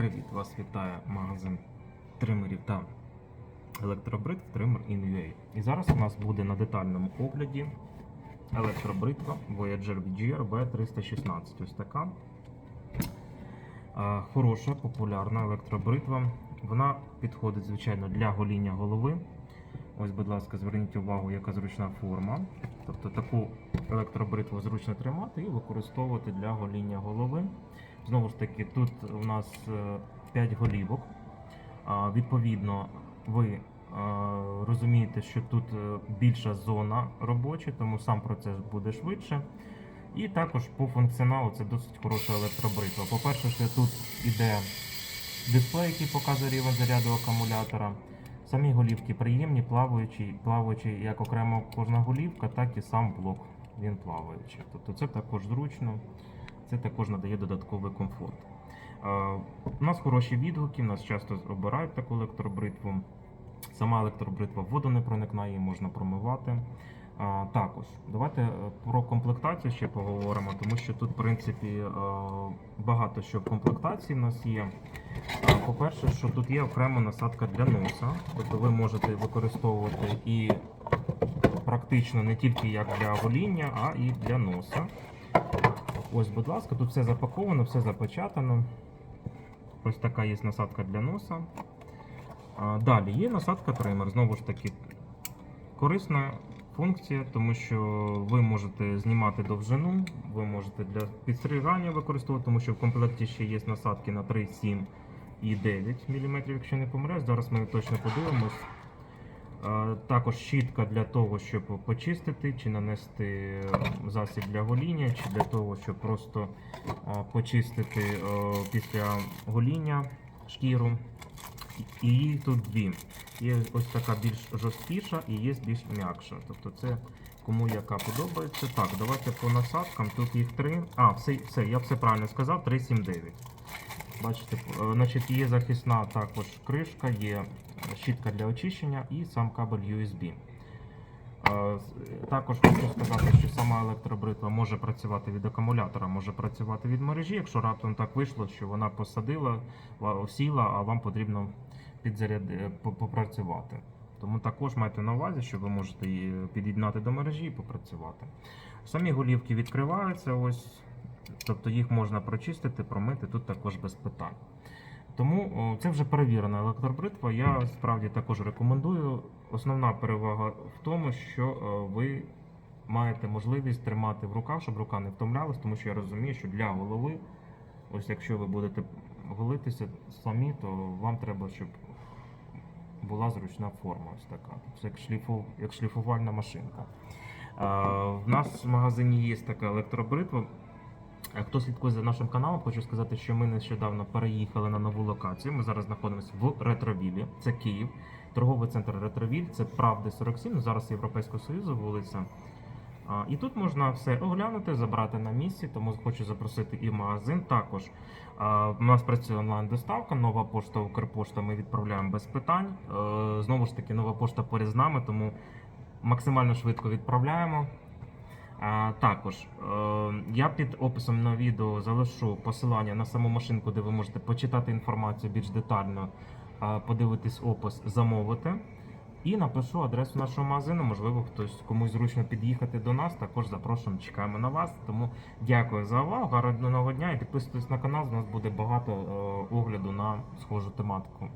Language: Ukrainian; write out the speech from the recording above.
Привіт! Вас вітає магазин тримерів та електробритв Trimmer in.ua. І зараз у нас буде на детальному огляді електробритва Voyager VGR V316. Ось така хороша, популярна електробритва. Вона підходить, звичайно, для гоління голови. Ось, будь ласка, зверніть увагу, яка зручна форма. Тобто таку електробритву зручно тримати і використовувати для гоління голови. Знову ж таки, тут у нас 5 голівок. Відповідно, ви е, розумієте, що тут е, більша зона робоча, тому сам процес буде швидше. І також по функціоналу це досить хороша електробритва. По-перше, що тут іде дисплей, який показує рівень заряду акумулятора. Самі голівки приємні, плаваючі, плаваючі як окремо кожна голівка, так і сам блок. Він плаваючий. Тобто це також зручно, це також надає додатковий комфорт. Е, У нас хороші відгуки, нас часто обирають таку електробритву. Сама електробритва водонепроникна, її можна промивати. А, також давайте е, про комплектацію ще поговоримо, тому що тут, в принципі, е, багато що в комплектації в нас є. По-перше, що тут є окрема насадка для носа, тобто ви можете використовувати і практично не тільки як для гоління, а і для носа. Ось, будь ласка, тут все запаковано, все запечатано. Ось така є насадка для носа. Далі є насадка тример. Знову ж таки, корисна функція, тому що ви можете знімати довжину, ви можете для підстригання використовувати, тому що в комплекті ще є насадки на 3, 7 і 9 мм, якщо не помиляюсь. Зараз ми точно подивимось. Також щітка для того, щоб почистити чи нанести е, засіб для гоління, чи для того, щоб просто почистити е, після гоління шкіру. І їх тут дві. Є ось така більш жорсткіша і є більш м'якша. Тобто це кому яка подобається. Так, давайте по насадкам. Тут їх три. А, все, все я все правильно сказав, 379. Бачите, е, значить, є захисна також кришка, є щітка для очищення і сам кабель USB. Е, Також хочу сказати, що сама електробритва може працювати від акумулятора, може працювати від мережі, якщо раптом так вийшло, що вона посадила, сіла, а вам потрібно підзаряди, попрацювати. Тому також майте на увазі, що ви можете її під'єднати до мережі і попрацювати. Самі голівки відкриваються, ось, тобто їх можна прочистити, промити тут також без питань. Тому це вже перевірена електробритва. Я справді також рекомендую. Основна перевага в тому, що ви маєте можливість тримати в руках, щоб рука не втомлялась, тому що я розумію, що для голови, ось якщо ви будете голитися самі, то вам треба, щоб була зручна форма. Ось така. Це як, шліфу, як шліфувальна машинка. В нас в магазині є така електробритва. Е, Хто слідкує за нашим каналом, хочу сказати, що ми нещодавно переїхали на нову локацію. Ми зараз знаходимося в Ретровілі, це Київ, торговий центр Ретровіль, це Правди 47, зараз Європейського Союзу вулиця. І тут можна все оглянути, забрати на місці, тому хочу запросити і в магазин. Також у нас працює онлайн-доставка, нова пошта Укрпошта ми відправляємо без питань. Е, Знову ж таки, нова пошта поряд з нами, тому максимально швидко відправляємо. Також е, я під описом на відео залишу посилання на саму машинку, де ви можете почитати інформацію більш детально, подивитись опис, замовити. І напишу адресу нашого магазину. Можливо, хтось комусь зручно під'їхати до нас. Також запрошуємо, чекаємо на вас. Тому дякую за увагу. Гарного дня і підписуйтесь на канал. У нас буде багато е, огляду на схожу тематику.